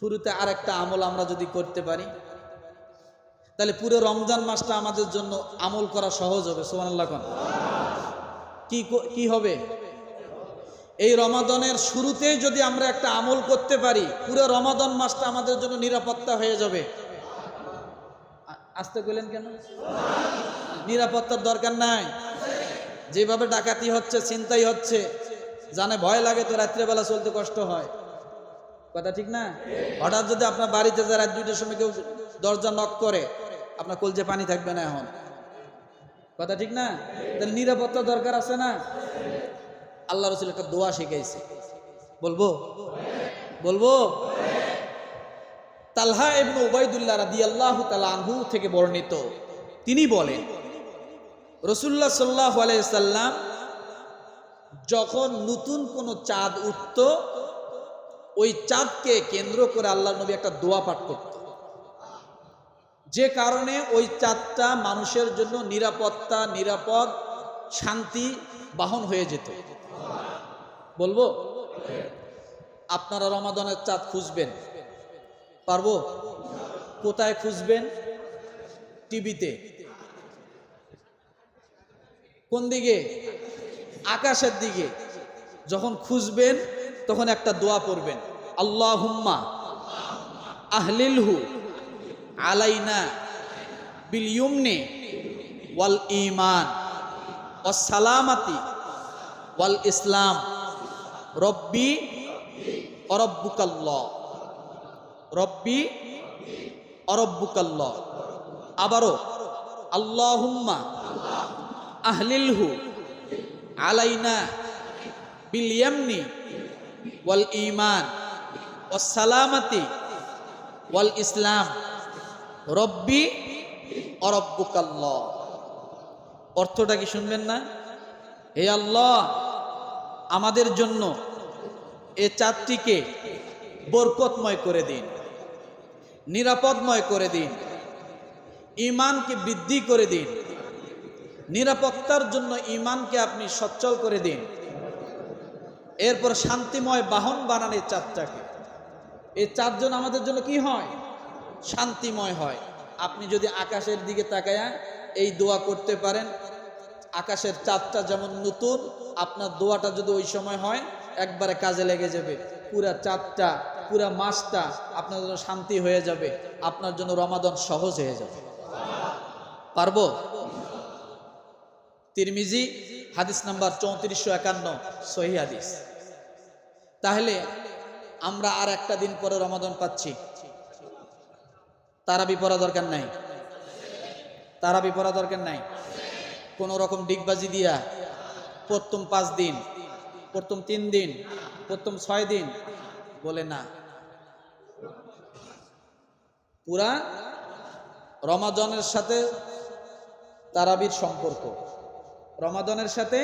শুরুতে আরেকটা আমল আমরা যদি করতে পারি, তাহলে পুরো রমজান মাসটা আমাদের জন্য আমল করা সহজ হবে সোমানাল্লাহ খান কি কি হবে? এই রমাদনের শুরুতেই যদি আমরা একটা আমল করতে পারি, পুরো রমাদন মাসটা আমাদের জন্য নিরাপত্তা হয়ে যাবে। আসতে কইলেন কেন? নিরাপত্তার দরকার নাই। যেভাবে ডাকাতি হচ্ছে চিন্তাই হচ্ছে, জানে ভয় লাগে তো রাত্রেবেলা চলতে কষ্ট হয়। কথা ঠিক না? হঠাৎ যদি আপনার বাড়িতে যে রাত দুইটার সময় কেউ দরজা নক করে, আপনার কলজে পানি থাকবে না এখন। কথা ঠিক না? তাহলে নিরাপত্তা দরকার আছে না? আল্লাহ রসুল একটা দোয়া শিখাইছে। বলব? বলব? তালহা এবং ওবায়দুল্লাহ রাদি আল্লাহ আনহু থেকে বর্ণিত। তিনি বলেন, রসুল্লাহ সাল্লাহ আলাইসাল্লাম যখন নতুন কোনো চাঁদ উঠত ওই চাঁদকে কেন্দ্র করে আল্লাহ নবী একটা দোয়া পাঠ করত। যে কারণে ওই চাঁদটা মানুষের জন্য নিরাপত্তা, নিরাপদ, শান্তি, বাহন হয়ে যেত। বলব? আপনারা রমাদানের চাঁদ খুঁজবেন। পারব? কোথায় খুঁজবেন? টিভিতে। কোন দিকে? আকাশের দিকে। যখন খুঁজবেন তখন একটা দোয়া পড়বেন আল্লাহ হুম্মা আহলিলহু আলাইনা বিল ইউমনি ওয়াল ইমান ওয়াস সালামাতি ওয়াল ইসলাম রব্বি অরব্বুকাল্লাহ রব্বি অরব্বুকাল্লাহ আবারও, আল্লাহুম্মা আহলিলহু আলাইনা বিল ইয়ামনি ওয়াল ইমান ও সালামতি, ওয়াল ইসলাম, রব্বি অরব্বুকাল্লাহ অর্থটা কি শুনবেন না? হে আল্লাহ, আমাদের জন্য এ চাঁদটিকে বরকতময় করে দিন, নিরাপদময় করে দিন ইমানকে বৃদ্ধি করে দিন, নিরাপত্তার জন্য ইমানকে আপনি সচ্ছল করে দিন। এরপর শান্তিময় বাহন বানান এই চাঁদটাকে। এই চারজন আমাদের জন্য কি হয়? শান্তিময় হয়। আপনি যদি আকাশের দিকে তাকায়া এই দোয়া করতে পারেন, আকাশের চাঁদটা যেমন নতুন, আপনার দোয়াটা যদি ওই সময় হয়, একবারে কাজে লেগে যাবে। পুরা চাঁদটা, পুরা মাসটা আপনার জন্য শান্তি হয়ে যাবে, আপনার জন্য রমাদন সহজ হয়ে যাবে। পারব? তিরমিজি হাদিস নাম্বার চৌত্রিশশো একান্ন, সহি হাদিস। তাহলে আমরা আর একটা দিন পরে রমাদন পাচ্ছি। তারাবি পড়া দরকার নাই। তারাবি পড়া দরকার নাই। কোন রকম ডিগবাজি দিয়া প্রথম পাঁচ দিন, প্রথম তিন দিন, প্রথম ছয় দিন বলে না। পুরা রমাজনের সাথে তারাবির সম্পর্ক। রমাদনের সাথে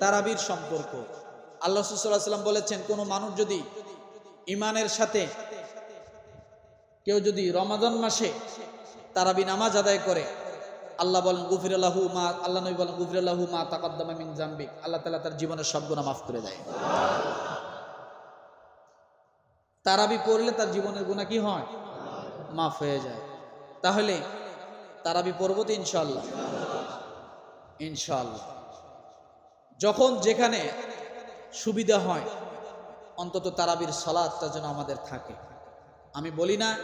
তারাবির সম্পর্ক। আল্লাহ সাল্লাম বলেছেন, কোনো মানুষ যদি ইমানের সাথে কেউ যদি রমাদন মাসে তারাবি নামাজ আদায় করে, আল্লাহ বলেন গুফির আল্লাহু মা আল্লাহ নবী বলেন গুফির আল্লাহু মা তাকদ্দামা মিন জাম্বিক। আল্লাহ তালা তার জীবনের সব গুণা মাফ করে দেয়। তারাবি পড়লে তার জীবনের গুণা কি হয়? মাফ হয়ে যায়। তাহলে তারাবি পড়ব তো ইনশাল্লাহ ইনশাল্লাহ যখন যেখানে সুবিধা হয়, অন্তত তারাবির সলাদটা যেন আমাদের থাকে। আমি বলি না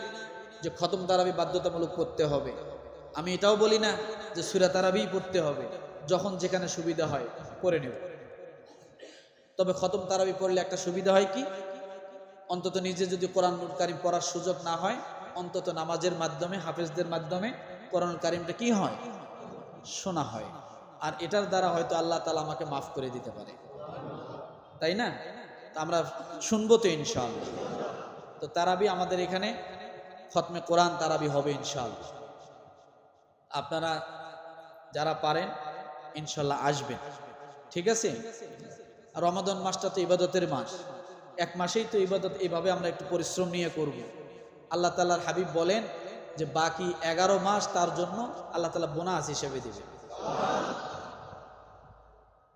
যে খতম তারাবি বাধ্যতামূলক করতে হবে। আমি এটাও বলি না যে সুরা তারাবিই পড়তে হবে। যখন যেখানে সুবিধা হয় করে নেব। তবে খতম তারাবি পড়লে একটা সুবিধা হয় কি? অন্তত নিজে যদি কোরআন কারিম পড়ার সুযোগ না হয়, অন্তত নামাজের মাধ্যমে, হাফেজদের মাধ্যমে কোরআন কারিমটা কি হয়? শোনা হয়। আর এটার দ্বারা হয়তো আল্লাহ তালা আমাকে মাফ করে দিতে পারে। তাই না? আমরা শুনব তো ইনশাআল্লাহ। তো তারাবি আমাদের এখানে খতমে কোরআন তারাবি হবে ইনশাআল্লাহ। আপনারা যারা পারেন ইনশাল্লাহ আসবেন। ঠিক আছে? রমাদন মাসটা তো ইবাদতের মাস। এক মাসেই তো ইবাদত এইভাবে আমরা একটু পরিশ্রম নিয়ে করব। আল্লাহ তালার হাবিব বলেন যে, বাকি এগারো মাস তার জন্য আল্লাহ তালা বোনাস হিসেবে দিবে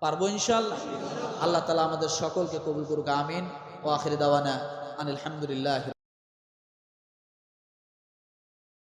পারব ইনশাল্লাহ আল্লাহ তালা আমাদের সকলকে কবুল করুক আমিন। ও আখির দাওয়ানা আনিল হামদুলিল্লাহ।